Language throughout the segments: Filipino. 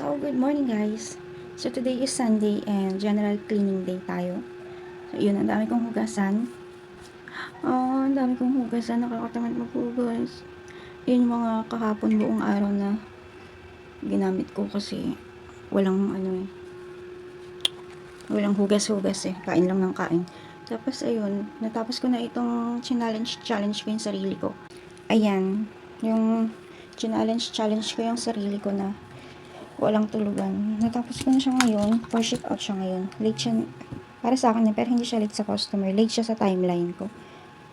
So, good morning guys. So, today is Sunday and general cleaning day tayo. So, yun, ang dami kong hugasan. Oh, ang dami kong hugasan. Nakakatamad maghugas. Yun yung mga kahapon buong araw na ginamit ko kasi walang ano eh. Walang hugas-hugas eh. Kain lang ng kain. Tapos, ayun, natapos ko na itong challenge challenge ko yung sarili ko. Ayan, yung challenge challenge ko yung sarili ko na walang tulugan. Natapos ko na siya ngayon. For ship out siya ngayon. Late siya, para sa akin pero hindi siya late sa customer. Late siya sa timeline ko.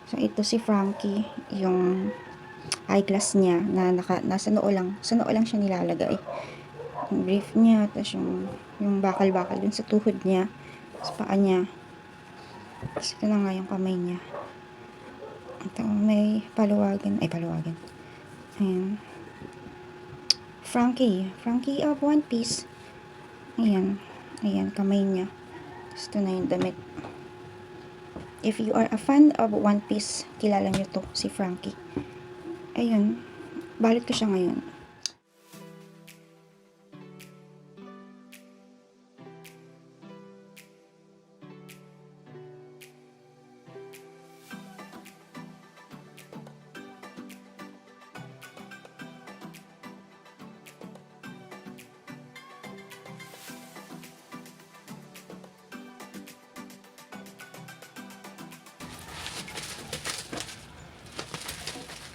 So, ito si Frankie, yung eyeglass niya na naka, nasa noo lang. Sa noo lang siya nilalagay. Yung brief niya, tapos yung, yung bakal-bakal dun sa tuhod niya, sa paa niya. Tapos ito na nga yung kamay niya. Ito, may paluwagan. Ay, paluwagan. Ayan. Frankie. Frankie of One Piece. Ayan. Ayan, kamay niya. Tapos ito na yung damit. If you are a fan of One Piece, kilala niyo to, si Frankie. Ayun. Balit ko siya ngayon.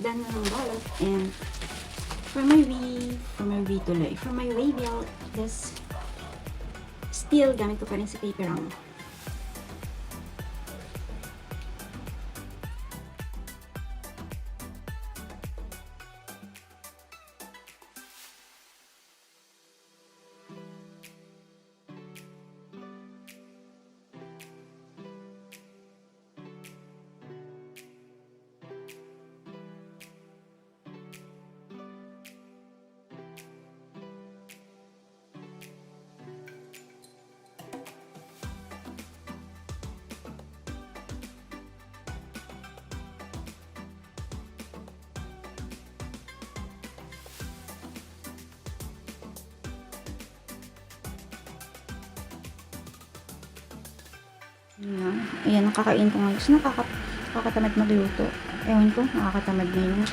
Na ng balot. And for my V, for my V tuloy. For my labial, this still gamit ko pa rin si paper round. Ayan, ayan nakakain ko ngayon. Kasi nakaka, nakakatamad magluto. Ewan ko, nakakatamad na yun.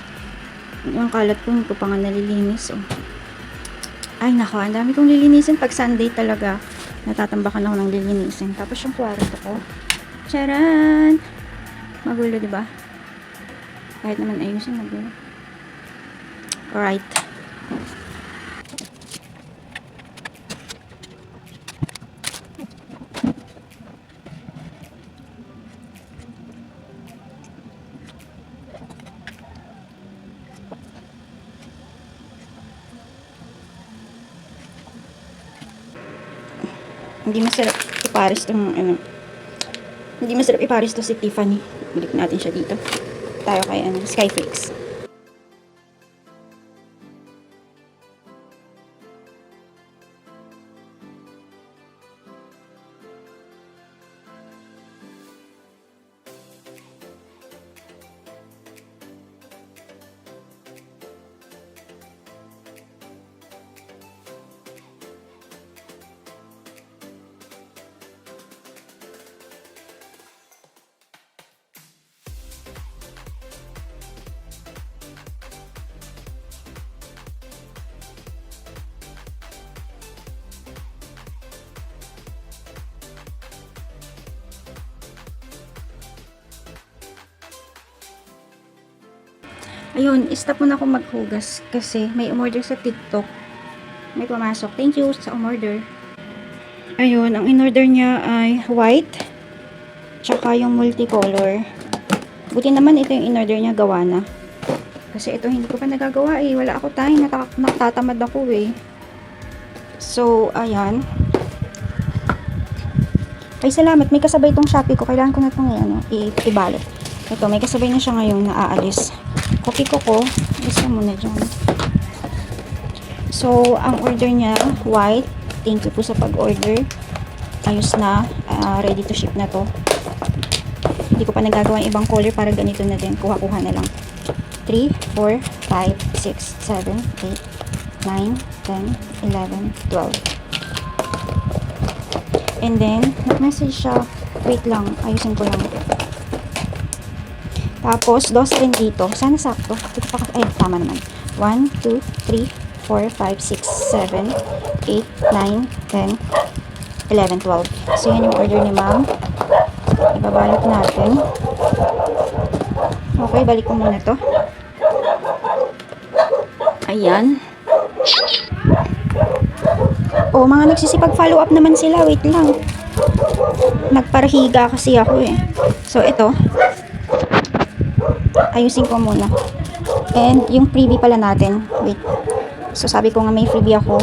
Yung kalat ko, hindi ko pa nga nalilinis. Oh. Ay, nako, ang dami kong lilinisin. Pag Sunday talaga, natatambakan ako ng lilinisin. Tapos yung kwarto ko. Charan! Magulo, di ba? Kahit naman ayusin, magulo. Alright. Hindi masarap ipares tong ano. Hindi masarap ipares to si Tiffany. Balik natin siya dito. Tayo kay ano, Skyflakes. Ayun, stop muna ako maghugas kasi may umorder sa TikTok. May pumasok. Thank you sa umorder. Ayun, ang in-order niya ay white. Tsaka yung multicolor. Buti naman ito yung in-order niya gawa na. Kasi ito hindi ko pa nagagawa eh. Wala ako tayo. Natak natatamad ako eh. So, ayan. Ay, salamat. May kasabay itong Shopee ko. Kailangan ko na itong ano, i- ibalot. Ito, may kasabay na siya ngayon na aalis. Copy ko ko. Isa muna dyan. So, ang order niya, white. Thank you po sa pag-order. Ayos na. ah, ready to ship na to. Hindi ko pa nagagawa yung ibang color para ganito na din. Kuha-kuha na lang. 3, 4, 5, 6, 7, 8, 9, 10, 11, 12. And then, nag-message siya. Wait lang, ayusin ko lang. Tapos, dos rin dito. Sana sakto. Dito pa, ay, tama naman. 1, 2, 3, 4, 5, 6, 7, 8, 9, 10, 11, 12. So, yan yung order ni ma'am. Ibabalot natin. Okay, balik ko muna to. Ayan. Oh, mga nagsisipag follow up naman sila. Wait lang. Nagparahiga kasi ako eh. So, ito. Ayusin ko muna. And yung freebie pala natin. Wait. So, sabi ko nga may freebie ako.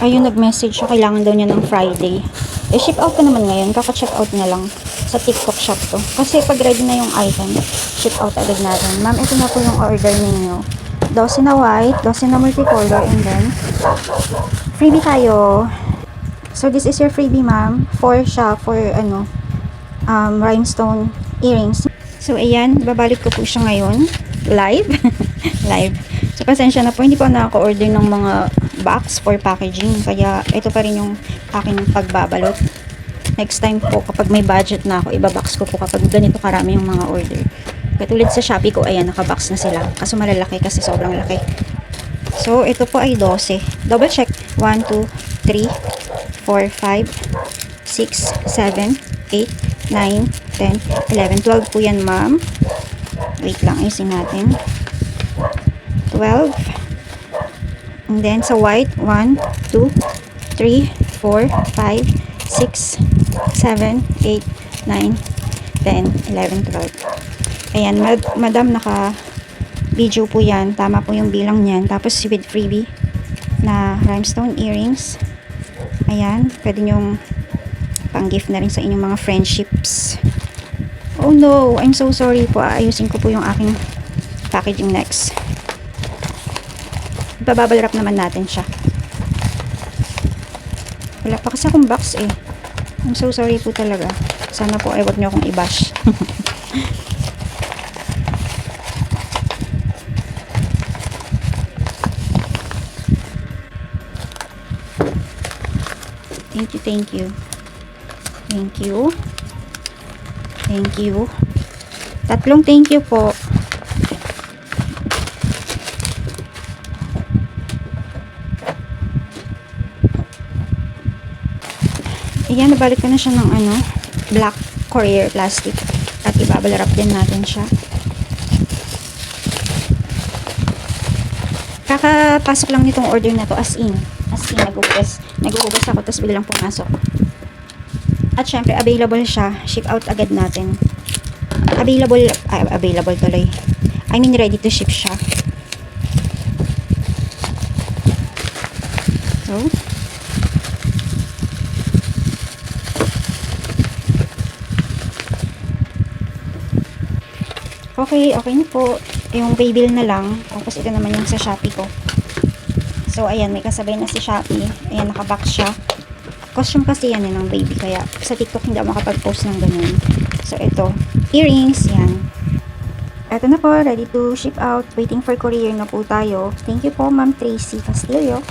Ayun, nag-message siya. Kailangan daw niya ng Friday. Eh, ship out ko naman ngayon. Kaka-check out na lang sa TikTok shop to. Kasi pag ready na yung item, ship out agad natin. Ma'am, ito na po yung order ninyo. 12 na white, 12 na multicolor, and then freebie tayo. So, this is your freebie, ma'am. For siya, for ano, um, rhinestone earrings. So, ayan, babalik ko po siya ngayon. Live. Live. So, pasensya na po, hindi ako nakaka-order ng mga box for packaging. Kaya, ito pa rin yung aking pagbabalot. Next time po, kapag may budget na ako, ibabox ko po kapag ganito karami yung mga order. Katulad sa Shopee ko, ayan, nakabox na sila. Kaso malalaki kasi sobrang laki. So, ito po ay 12. Double check. 1, 2, 3, 4, 5, 6, 7, 8, 9, 10, 11, 12 po yan, ma'am. Wait lang, ayusin natin. 12. And then, sa white, 1, 2, 3, 4, 5, 6, 7, 8, 9, 10, 11, 12. Ayan, mad madam, naka video po yan. Tama po yung bilang niyan. Tapos with freebie na rhinestone earrings. Ayan, pwede nyong pang-gift na rin sa inyong mga friendships. Oh no, I'm so sorry po. Ayusin ko po yung aking packaging next. Ibababal wrap naman natin siya. Wala pa kasi akong box eh. I'm so sorry po talaga. Sana po ay wag niyo akong i-bash. Thank you, thank you. Thank you. Thank you. Tatlong thank you po. Ayan, nabalik ko na siya ng ano, black courier plastic. At ibabalrap din natin siya. Kakapasok lang nitong order na to as in. As in, nagugas. Nagugas ako, tapos biglang pumasok. At syempre, available siya. Ship out agad natin. Available, ah, available tuloy. I mean, ready to ship siya. So, Okay, okay na po. Yung paybill na lang. Tapos ito naman yung sa Shopee ko. So, ayan, may kasabay na si Shopee. Ayan, nakabox siya. Costume kasi yan eh, ng baby. Kaya sa TikTok hindi ako makapag-post ng ganun. So, ito. Earrings, yan. Ito na po, ready to ship out. Waiting for courier na po tayo. Thank you po, Ma'am Tracy Castillo.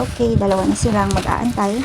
Okay, dalawa na silang mag-aantay.